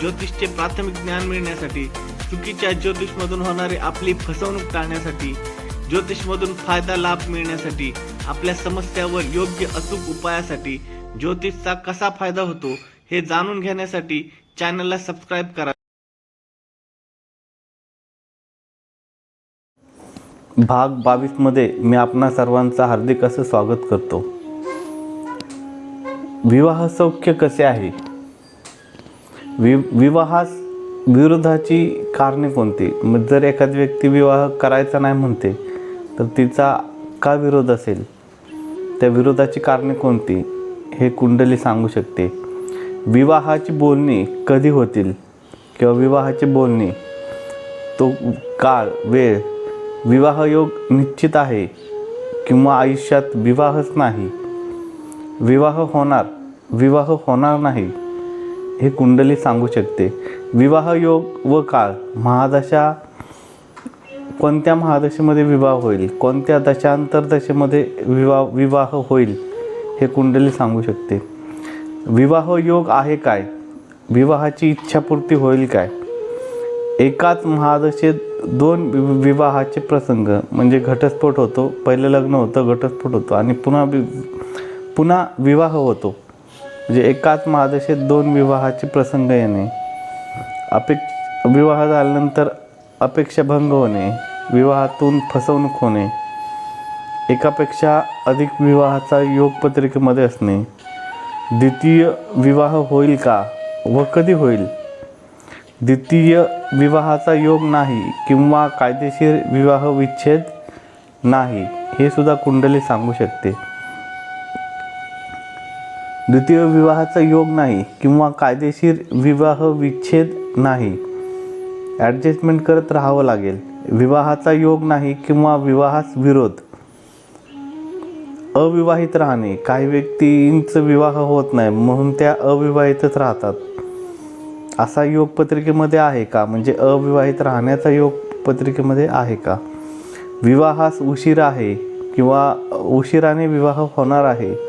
ज्योतिषचे प्राथमिक ज्ञान मिळण्यासाठी चुकीच्या ज्योतिषमधून होणारी आपली फसवणूक टाळण्यासाठी ज्योतिषमधून फायदा लाभ मिळण्यासाठी आपल्या समस्यावर योग्य अचूक उपायासाठी ज्योतिषचा कसा फायदा होतो हे जाणून घेण्यासाठी चॅनलला सबस्क्राईब करा. भाग बावीसमध्ये मी आपणा सर्वांचं हार्दिक असं स्वागत करतो. विवाह सौख्य कसे आहे? वि विवाहास विरोधाची कारणे कोणती? मग जर एखादी व्यक्ती विवाह करायचा नाही म्हणते तर तिचा का विरोध असेल? त्या विरोधाची कारणे कोणती? हे कुंडली सांगू शकते. विवाहाची बोलणी कधी होतील? किंवा विवाहाची बोलणी तो काळ वेळ विवाह योग निश्चित आहे किंवा आयुष्यात विवाहच नाही? विवाह होणार विवाह होणार नाही. हे कुंडली सांगू शकते. विवाह योग व काळ महादशा कोणत्या महादशेमध्ये विवाह होईल? कोणत्या दशांतर दशेमध्ये विवाह विवाह होईल? हे कुंडली सांगू शकते. विवाह योग आहे काय? विवाहाची इच्छापूर्ती होईल काय? एकाच महादशेत दोन वि- विवाहाचे प्रसंग म्हणजे घटस्फोट होतो पहिलं लग्न होतं घटस्फोट होतो आणि पुन्हा वि पुन्हा विवाह होतो. म्हणजे एकाच महादशेत दोन विवाहाचे प्रसंग येणे अपेक्ष विवाह झाल्यानंतर अपेक्षाभंग होणे विवाहातून फसवणूक होणे एकापेक्षा अधिक विवाहाचा योग पत्रिकेमध्ये असणे द्वितीय विवाह होईल का व कधी होईल? द्वितीय विवाहाचा योग नाही किंवा कायदेशीर विवाह विच्छेद नाही हे सुद्धा कुंडली सांगू शकते. द्वितीय विवाहाचा योग नाही किंवा कायदेशीर विवाह विच्छेद नाही. ॲडजस्टमेंट करत राहावं लागेल. विवाहाचा योग नाही किंवा विवाहास विरोध. अविवाहित राहणे. काही व्यक्तींचं विवाह होत नाही म्हणून त्या अविवाहितच राहतात. असा योग पत्रिकेमध्ये आहे का? म्हणजे अविवाहित राहण्याचा योग पत्रिकेमध्ये आहे का? विवाहास उशीर आहे किंवा उशिराने विवाह होणार आहे.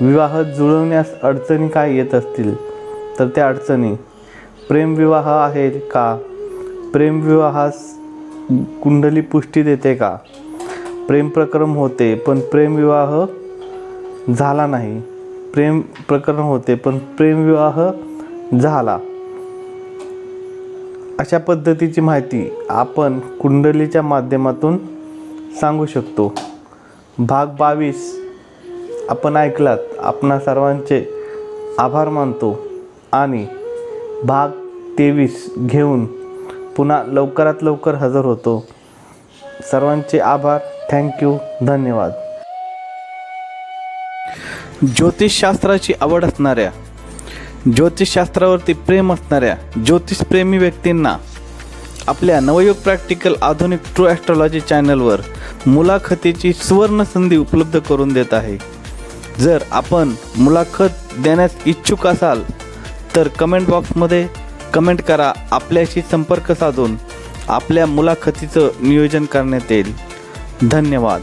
विवाह जुळवण्यास अडचणी काय येत असतील? तर त्या अडचणी प्रेमविवाह आहे का? प्रेमविवाहास कुंडली पुष्टी देते का? प्रेम प्रकरण होते पण प्रेमविवाह झाला नाही. प्रेम प्रकरण होते पण प्रेमविवाह झाला. अशा पद्धतीची माहिती आपण कुंडलीच्या माध्यमातून सांगू शकतो. भाग बावीस. आपण ऐकलात आपणा सर्वांचे आभार मानतो. आणि भाग तेवीस घेऊन पुन्हा लवकरात लवकर हजर होतो. सर्वांचे आभार थँक्यू धन्यवाद. ज्योतिषशास्त्राची आवड असणाऱ्या ज्योतिषशास्त्रावरती प्रेम असणाऱ्या ज्योतिषप्रेमी व्यक्तींना आपल्या नवयुग प्रॅक्टिकल आधुनिक ट्रू ॲस्ट्रॉलॉजी चॅनलवर मुलाखतीची सुवर्ण संधी उपलब्ध करून देत आहे. जर आपण मुलाखत देण्यास इच्छुक असाल तर कमेंट बॉक्समध्ये कमेंट करा आपल्याशी संपर्क साधून आपल्या मुलाखतीचं नियोजन करण्यात येईल. धन्यवाद.